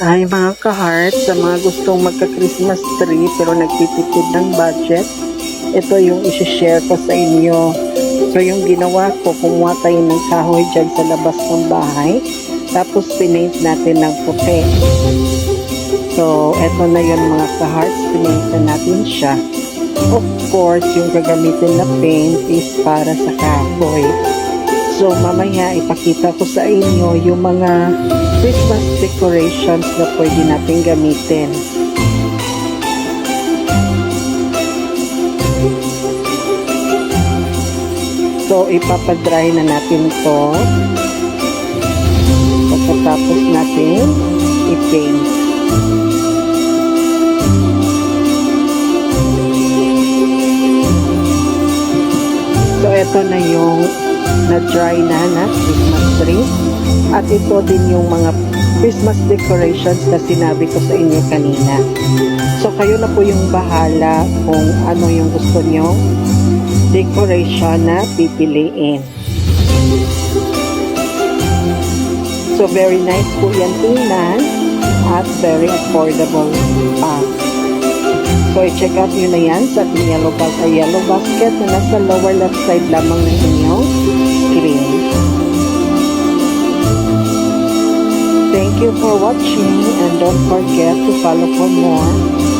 Ay mga ka-heart, sa mga gustong magka-Christmas tree pero nagtitipid ng budget, ito yung isi-share ko sa inyo. So yung ginawa ko, kumuha tayo ng kahoy dyan sa labas ng bahay, tapos pinaint natin ng puti. So, eto na yun mga ka-hearts, pinaint na natin siya. Of course, yung gagamitin na paint is para sa kahoy. So, mamaya ipakita ko sa inyo yung mga Christmas decorations na pwede natin gamitin. So, ipapadry na natin to. Pagkatapos natin i-paint. So, ito na yung na na Christmas tree. At ito din yung mga Christmas decorations na sinabi ko sa inyo kanina. So, kayo na po yung bahala kung ano yung gusto nyo decoration na pipiliin. So, very nice po yan tingnan at very affordable pa. So, i-check out nyo na yan sa yellow, bas yellow basket na nasa lower left side lamang ng inyong Thank you for watching and don't forget to follow for more.